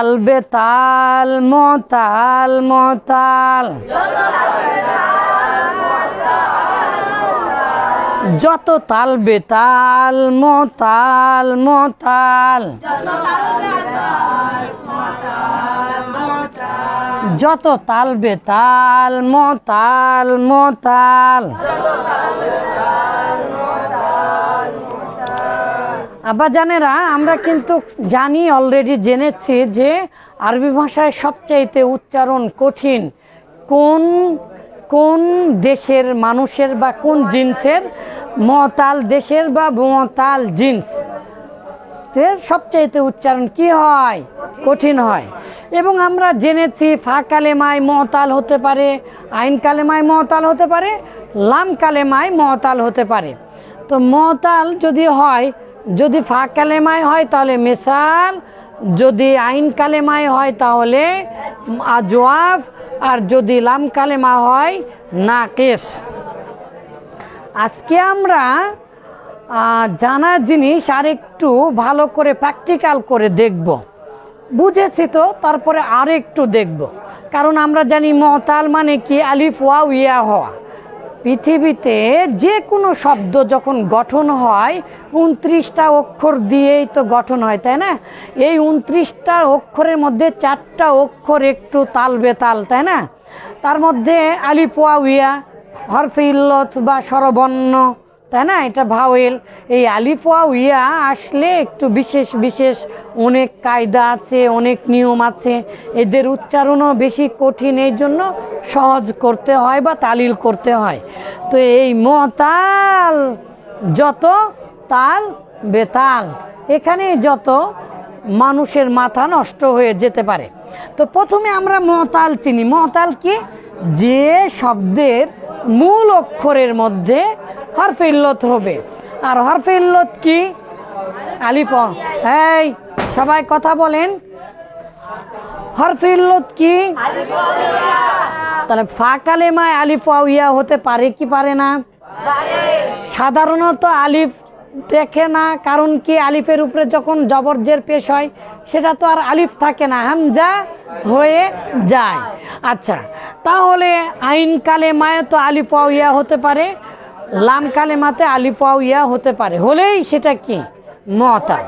তাল বেতাল মতাল মতাল যত তাল বেতাল মতাল মতাল যত তাল বেতাল মতাল মতাল আব্বাজানেরা আমরা কিন্তু জানি অলরেডি জেনেছি যে আরবি ভাষায় সবচাইতে উচ্চারণ কঠিন কোন কোন দেশের মানুষের বা কোন জিন্সের? মতাল দেশের বা মতাল জিন্স। সবচাইতে উচ্চারণ কি হয়? কঠিন হয়। এবং আমরা জেনেছি ফা কালেমায় মতাল হতে পারে, আইন কালেমায় মতাল হতে পারে, লাম কালেমায় মতাল হতে পারে। তো মতাল যদি হয় যদি ফা কালেমায় হয় তাহলে মেসাল, যদি আইন কালেমায় হয় তাহলে আজওয়াফ, আর যদি লাম কালেমা হয় নাকেশ আজকে আমরা জানা জিনিস আর একটু ভালো করে প্র্যাকটিক্যাল করে দেখব। বুঝেছি তো, তারপরে আর একটু দেখব। কারণ আমরা জানি মতাল মানে কি? আলিফ ওয়া ইয়া, হওয়া। পৃথিবীতে যে কোনো শব্দ যখন গঠন হয়, উনত্রিশটা অক্ষর দিয়েই তো গঠন হয়, তাই না? এই উনত্রিশটা অক্ষরের মধ্যে চারটা অক্ষর একটু তাল বেতাল, তাই না? তার মধ্যে আলিপোয়া, উইয়া হরফে ইল্লত বা স্বরবর্ণ তাই না? এটা ভাওয়েল। এই আলিফ ওয়া ইয়া আসলে একটু বিশেষ বিশেষ অনেক কায়দা আছে, অনেক নিয়ম আছে। এদের উচ্চারণও বেশি কঠিন, এই জন্য সহজ করতে হয় বা তালিল করতে হয়। তো এই মতাল যত, তাল বেতাল। এখানে যত মানুষের মাথা নষ্ট হয়ে যেতে পারে। তো প্রথমে আমরা মতাল চিনি। মতাল কি? যে শব্দের মূল অক্ষরের মধ্যে হরফে ইল্লত হবে। আর হরফে ইল্লত কি? আলিফ এই, সবাই কথা বলেন। হরফে ইল্লত কি? তাহলে ফা কালেমায় আলিফ ইয়া হতে পারে কি পারে না? সাধারণত আলিফ দেখে না, কারণ কি আলিফের উপরে যখন জবরজের পেশ হয়, সেটা তো আর আলিফ থাকে না, হামজা হয়ে যায়। আচ্ছা তাহলে আইন কালে কালেমায় তো আলিফ ওয়া ইয়া হতে পারে, লাম কালেমাতে আলিফ ওয়া ইয়া হতে পারে। হলেই সেটা কি? মতাল।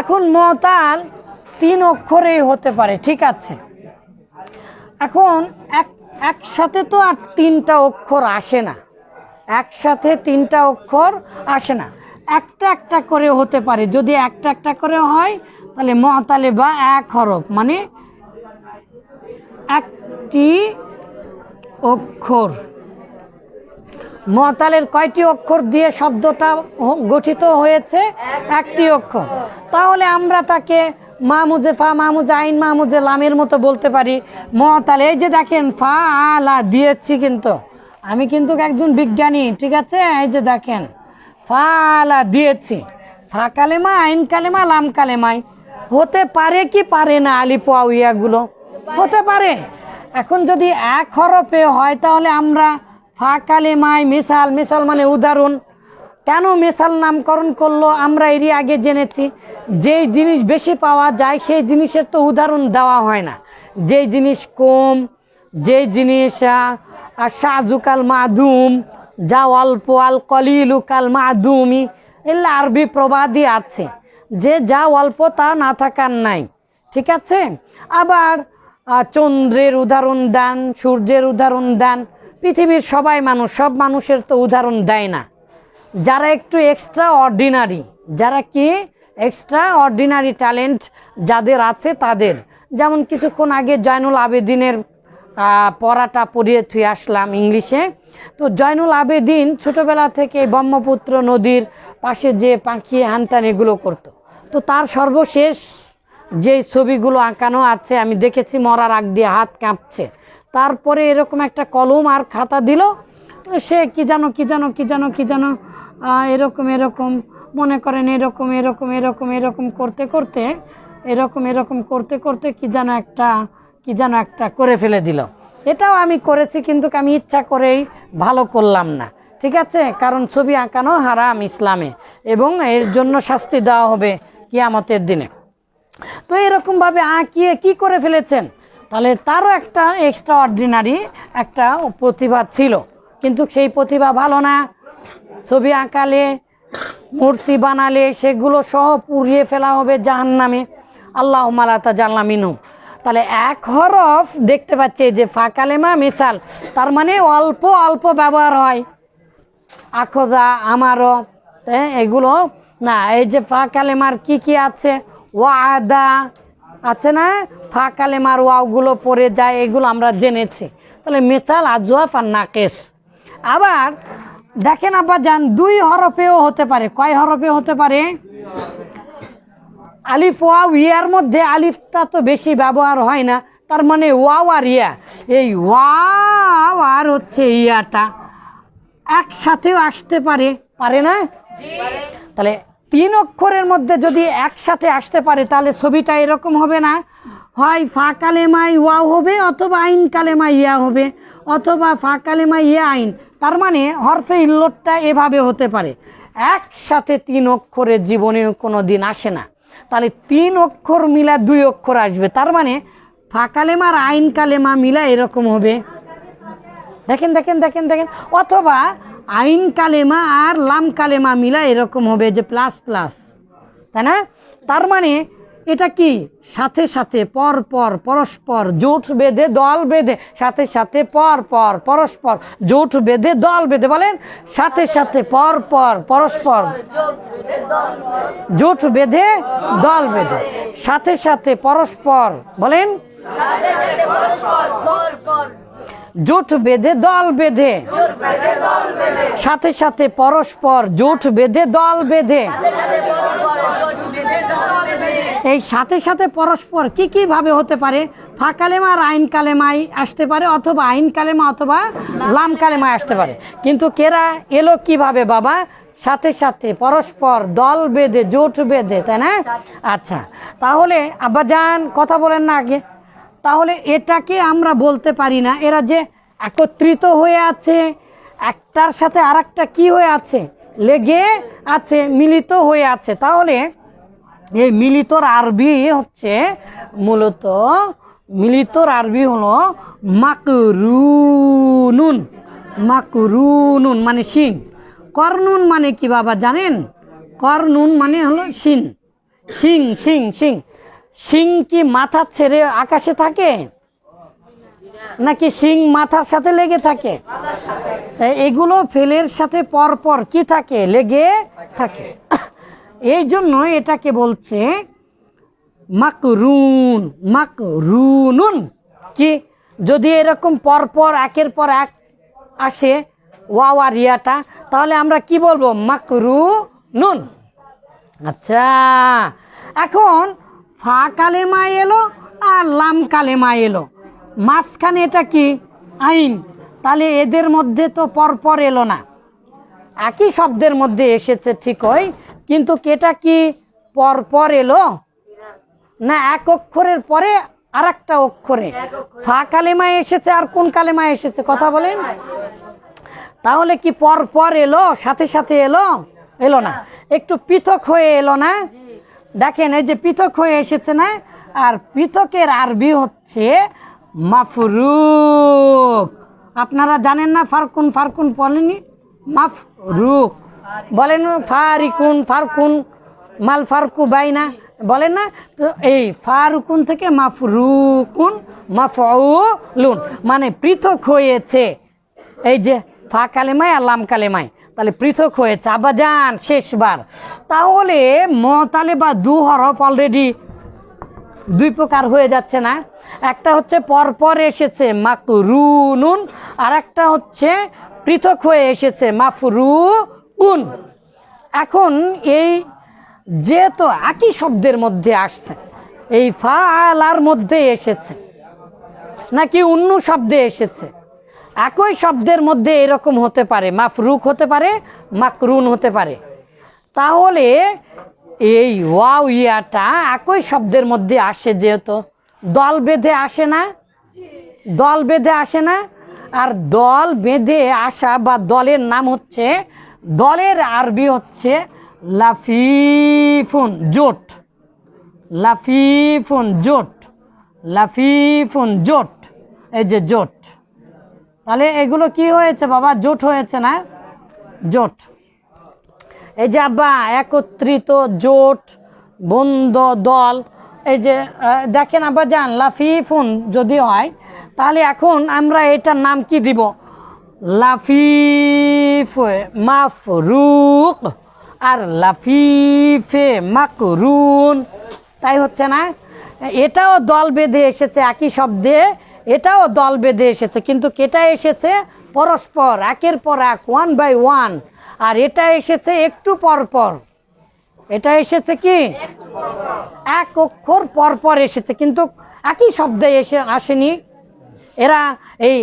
এখন মতাল তিন অক্ষরেই হতে পারে, ঠিক আছে। এখন এক, একসাথে তো আর তিনটা অক্ষর আসে না। একসাথে তিনটা অক্ষর আসে না। একটা একটা করে হতে পারে। যদি একটা একটা করে হয়, তাহলে মতালে বা এক হরফ মানে একটি অক্ষর। মতালের কয়টি অক্ষর দিয়ে শব্দটা গঠিত হয়েছে? একটি অক্ষর। তাহলে আমরা তাকে মামুজে ফা, মামুজে আইন, মামুজে লামের মতো বলতে পারি। মতালে, এই যে দেখেন, ফা আলা দিয়েছি কিন্তু। আমি কিন্তু একজন বিজ্ঞানী, ঠিক আছে? এই যে দেখেন। ফা আলা দিয়েছি। ফা কালেমা, আইন কালেমা, লাম কালেমাই। হতে পারে কি পারে না আলিপোয়া হতে পারে। এখন যদি এক হরফে হয় তাহলে আমরা ফা কালেমায় মিসাল মিসাল মানে উদাহরণ। কেন মেসাল নামকরণ করল আমরা এরই আগে জেনেছি। যেই জিনিস বেশি পাওয়া যায় সেই জিনিসের তো উদাহরণ দেওয়া হয় না। যেই জিনিস কম, যেই জিনিস সাজুকাল মাদুম যা অল্প আল কলিলু কাল মাদুমি। এগুলো আরবি প্রবাদই আছে। যে যা অল্প তা না থাকার নাই। ঠিক আছে? আবার চন্দ্রের উদাহরণ দেন, সূর্যের উদাহরণ দেন। পৃথিবীর সবাই মানুষ, সব মানুষের তো উদাহরণ দেয় না। যারা একটু এক্সট্রা অর্ডিনারি যারা কি? এক্সট্রা অর্ডিনারি ট্যালেন্ট যাদের আছে তাদের। যেমন কিছুক্ষণ আগে জয়নুল আবেদিনের পড়াটা পড়িয়ে থুয়ে আসলাম ইংলিশে। তো জয়নুল আবেদিন ছোটবেলা থেকে ব্রহ্মপুত্র নদীর পাশে যে পাখি হানতান, এগুলো করতো। তো তার সর্বশেষ যে ছবিগুলো আঁকানো আছে, আমি দেখেছি মরার আগ দিয়ে হাত কাঁপছে। তারপরে এরকম একটা কলম আর খাতা দিল, সে কি জানো কি জানো কি জানো কি জানো এরকম এরকম, মনে করেন এরকম এরকম এরকম এরকম করতে করতে, এরকম এরকম করতে করতে কি যেন একটা, কি যেন একটা করে ফেলে দিল। এটাও আমি করেছি, কিন্তু আমি ইচ্ছা করেই ভালো করলাম না। ঠিক আছে? কারণ ছবি আঁকানো হারাম ইসলামে, এবং এর জন্য শাস্তি দেওয়া হবে কিয়ামতের দিনে। তো এরকমভাবে আঁকিয়ে কি করে ফেলেছেন? তাহলে তারও একটা এক্সট্রা অর্ডিনারি একটা প্রতিভা ছিল। কিন্তু সেই প্রতিভা ভালো না। ছবি আঁকালে, মূর্তি বানালে, সেগুলো সহ পুড়িয়ে ফেলা হবে জাহান্নামে। আল্লাহ মালাতা জানলামিনু তাহলে এক হরফ দেখতে পাচ্ছি যে ফাঁকালেমা মিসাল। তার মানে অল্প অল্প ব্যবহার হয়। আখোদা আমারও হ্যাঁ এগুলো না, এই যে ফা কালেমার কি কি আছে? ওয়াদা আছে না? ফা কালেমার ওয়াওগুলো পড়ে যায়, এগুলো আমরা জেনেছি। তাহলে মিসাল, আজওয়াফ আর নাকেশ। আবার দেখেন আবার যান দুই হরফেও হতে পারে। কয় হরফে হতে পারে? আলিফ ওয়াও ইয়ার মধ্যে আলিফটা তো বেশি ব্যবহার হয় না তার মানে ওয়াও আর ইয়া। এই ওয়াও আর হচ্ছে ইয়াটা একসাথেও আসতে পারে পারে না? তাহলে তিন অক্ষরের মধ্যে যদি একসাথে আসতে পারে তাহলে ছবিটা এরকম হবে না। হয় ফা কালেমায় ওয়াও হবে অথবা আইন কালেমা ইয়া হবে অথবা ফা কালেমা ইয়া আইন। তার মানে হরফে ইল্লতটা এভাবে হতে পারে। একসাথে তিন অক্ষরের জীবনে কোনো দিন আসে না। তাহলে তিন অক্ষর মিলা দুই অক্ষর আসবে। তার মানে ফাঁকালেমার আর আইন কালেমা মিলা এরকম হবে। দেখেন দেখেন দেখেন দেখেন। অথবা আইন কালেমা আর লাম কালেমা মিলা এরকম হবে যে প্লাস প্লাস তাই না? তার মানে এটা কি? সাথে সাথে, পর পর, পরস্পর, জোট বেঁধে দল বেঁধে, সাথে সাথে, পর পর, পরস্পর, জোট বেঁধে দল বেঁধে, বলেন, সাথে সাথে, পর পর, পরস্পর, জোট বেঁধে দল বেঁধে, সাথে সাথে, পরস্পর, বলেন জোট বেঁধে দল বেঁধে। সাথে সাথে পরস্পর জোট বেঁধে দল বেঁধে। এই সাথে সাথে পরস্পর কি কি ভাবে হতে পারে? ফা আর আইন কালেমাই আসতে পারে, অথবা আইন কালেমা অথবা লাম কালেমায় আসতে পারে। কিন্তু কেরা এলো কীভাবে বাবা? সাথে সাথে পরস্পর দল বেঁধে, জোট বেঁধে, তাই না? আচ্ছা তাহলে আব্বা যান কথা বলেন না আগে। তাহলে এটাকে আমরা বলতে পারি না। এরা যে একত্রিত হয়ে আছে, একটার সাথে আর একটা কী হয়ে আছে? লেগে আছে, মিলিত হয়ে আছে। তাহলে এই মিলিতর আরবি হচ্ছে মূলত মিলিতর আরবি হলো মাকরুনুন। মাকরুনুন মানে শিং। করনুন মানে কি বাবা জানেন? করনুন মানে হলো শিং। শিং শিং শিং। শিং কি মাথা ছেড়ে আকাশে থাকে? নাকি শিং মাথার সাথে লেগে থাকে? এগুলো ফেলের সাথে পরপর কি থাকে? লেগে থাকে। এই জন্য এটাকে বলছে মাকরুন, মাকরুনুন। কি? যদি এরকম পরপর একের পর এক আসে আর ইয়াটা, তাহলে আমরা কি বলব? মাকরুনুন। আচ্ছা এখন ফা কালেমা এলো আর লাম কালেমা এলো। মাঝখানে এটা কি? আইন। তাহলে এদের মধ্যে তো পরপর এলো না। একই শব্দের মধ্যে এসেছে ঠিকই কিন্তু কেটা কি পরপর এলো? না এক অক্ষরের পরে আর একটা অক্ষরে। ফা কালেমায় এসেছে আর কোন কালেমায় এসেছে কথা বলেন। তাহলে কি পর পর এলো সাথে সাথে এলো? এলো না। একটু পৃথক হয়ে এলো না? দেখেন, এই যে পৃথক হয়ে এসেছে না? আর পৃথকের আরবি হচ্ছে মাফরুক। আপনারা জানেন না ফারকুন ফারকুন বলেনি মাফরুক। বলেন ফারিকুন, ফারকুন, মাল ফারকু বাইনা। বলেন না? তো এই ফারুকুন থেকে মাফরুকুন, মাফউলুন। মানে পৃথক হয়েছে। এই যে ফা কালেমায় আর লাম কালেমায়। তাহলে পৃথক হয়েছে আবাজান শেষবার। তাহলে ম, তালে বা দু হরফ অলরেডি দুই প্রকার হয়ে যাচ্ছে না। একটা হচ্ছে পরপর এসেছে, মাকরুনুন আর একটা হচ্ছে পৃথক হয়ে এসেছে মাফরু উন এখন এই যেহেতু একই শব্দের মধ্যে আসছে, এই ফা আলার মধ্যে এসেছে, নাকি অন্য শব্দে এসেছে? একই শব্দের মধ্যে এরকম হতে পারে, মাফরুক হতে পারে, মাকরুন হতে পারে। তাহলে এই ওয়াও ইয়াটা একই শব্দের মধ্যে আসে যেহেতু, দল বেঁধে আসে না, দল বেঁধে আসে না, আর দল বেঁধে আসা বা দলের নাম হচ্ছে, দলের আরবি হচ্ছে লাফিফুন, জোট। লাফিফুন জোট। লাফিফুন, জোট। এই যে জোট। তাহলে এগুলো কি হয়েছে বাবা? জোট হয়েছে না? জোট। এই যে আব্বা, একত্রিত, জোট, বন্ধ দল, এই যে দেখেন আব্বা যান লাফিফুন যদি হয়, তাহলে এখন আমরা এটার নাম কি দিব? লাফিফ মাফরুক আর লাফিফে মাকরুন। তাই হচ্ছে না? এটাও দল বেঁধে এসেছে একই শব্দে। এটাও দল বেঁধে এসেছে, কিন্তু কেটা এসেছে? পরস্পর, একের পর এক ওয়ান বাই ওয়ান আর এটা এসেছে একটু পরপর পর। এটা এসেছে কি? এক অক্ষর পরপর পর এসেছে, কিন্তু একই শব্দে এসে আসেনি। এরা এই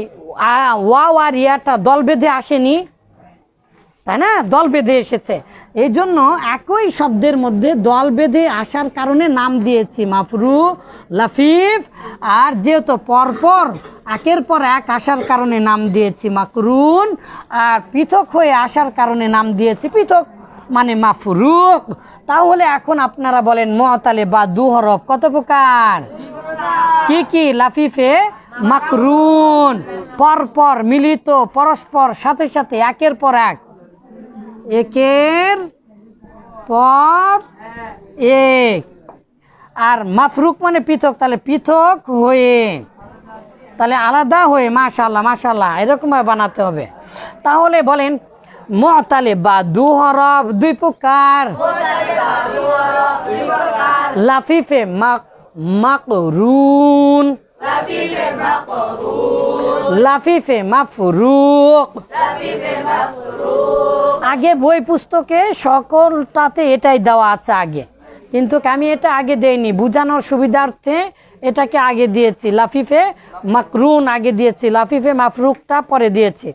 ওয়া আর ইয়াটা দল বেঁধে আসেনি। তাই না? দল বেঁধে এসেছে। এই জন্য একই শব্দের মধ্যে দল বেঁধে আসার কারণে নাম দিয়েছি মাফরু, লাফিফ আর যেহেতু পরপর, একের পর এক আসার কারণে নাম দিয়েছি মাকরুন আর পৃথক হয়ে আসার কারণে নাম দিয়েছি পৃথক মানে মাফরুক। তাহলে এখন আপনারা বলেন মতালে বা দু হরফ কত প্রকার? কি কি? লাফিফে মাকরুন, পরপর মিলিত, পরস্পর সাথে সাথে একের পর এক। একের পর এক। আর মাফরুক মানে পৃথক, তাহলে পৃথক হয়ে, তাহলে আলাদা হয়ে মাশাল্লাহ মাশাল্লাহ এরকমভাবে বানাতে হবে। তাহলে বলেন, মতালে বা দু হরফ দুই প্রকার। লাফিফে মাক মাকরুন। লাফিফে মাফরুক। আগে বই পুস্তকে সকলটাতে এটাই দেওয়া আছে আগে। কিন্তু আমি এটা আগে দেইনি। বোঝানোর সুবিধার্থে এটাকে আগে দিয়েছি। লাফিফে মাকরুন আগে দিয়েছি। লাফিফে মাফরুকটা পরে দিয়েছি।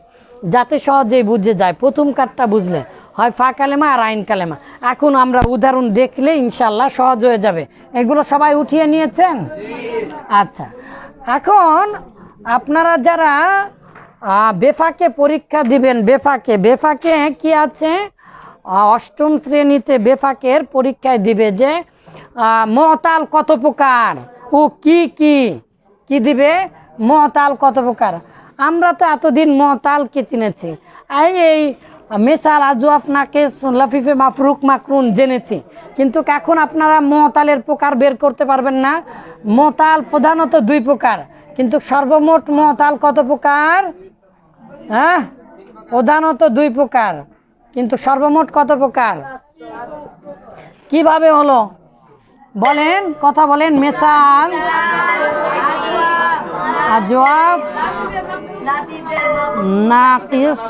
যাতে সহজেই বুঝে যায়। প্রথম কারটা বুঝলে হয় ফা কালেমা আর আইন কালেমা। এখন আমরা উদাহরণ দেখলে ইনশাল্লাহ সহজ হয়ে যাবে। এগুলো সবাই উঠিয়ে নিয়েছেন? আচ্ছা। এখন আপনারা যারা বেফাকে পরীক্ষা দিবেন, বেফাকে। বেফাকে কি আছে? অষ্টম শ্রেণীতে বেফাকের পরীক্ষায় দিবে যে মহতাল কত প্রকার? ও কি কি? কি দিবে? মহতাল কত প্রকার? আমরা তো এতদিন মহতালকে চিনেছি। এই এই মেসাল আজও আপনাকে লাফিফে মাফরুক মাকরুন জেনেছি। কিন্তু এখন আপনারা মহতালের প্রকার বের করতে পারবেন না। মহতাল প্রধানত দুই প্রকার। কিন্তু সর্বমোট মহতাল কত প্রকার? হ্যাঁ? প্রধানত দুই প্রকার, কিন্তু সর্বমোট কত প্রকার? কীভাবে হলো? বলেন, কথা বলেন, মেসাল নাকিস,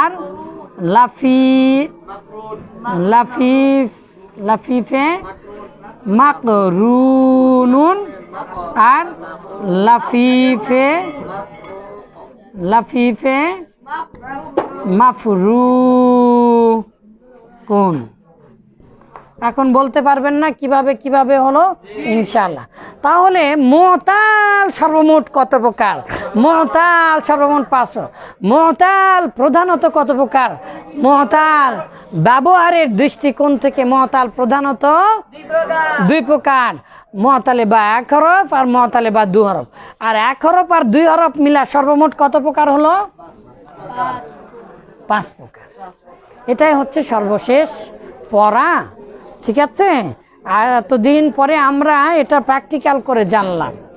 আর লাফি, লাফিফ, লাফিফে মাকরুনুন, আর লাফিফে লাফিফে মাফরু কোন এখন বলতে পারবেন না কীভাবে কীভাবে হলো? ইনশাল্লাহ তাহলে মোতাল সর্বমোট কত প্রকার? মোতাল সর্বমোট পাঁচ। মোতাল প্রধানত কত প্রকার? মোতাল ব্যবহারের দৃষ্টিকোণ থেকে মহতাল প্রধানত দুই প্রকার। মহতালে বা এক হরফ আর মতালে বা দু হরফ। আর এক হরফ আর দুই হরফ মিলা সর্বমোট কত প্রকার হলো? পাঁচ প্রকার। এটাই হচ্ছে সর্বশেষ পড়া। ঠিক আছে? আর এতদিন পরে আমরা এটা প্র্যাকটিক্যাল করে জানলাম।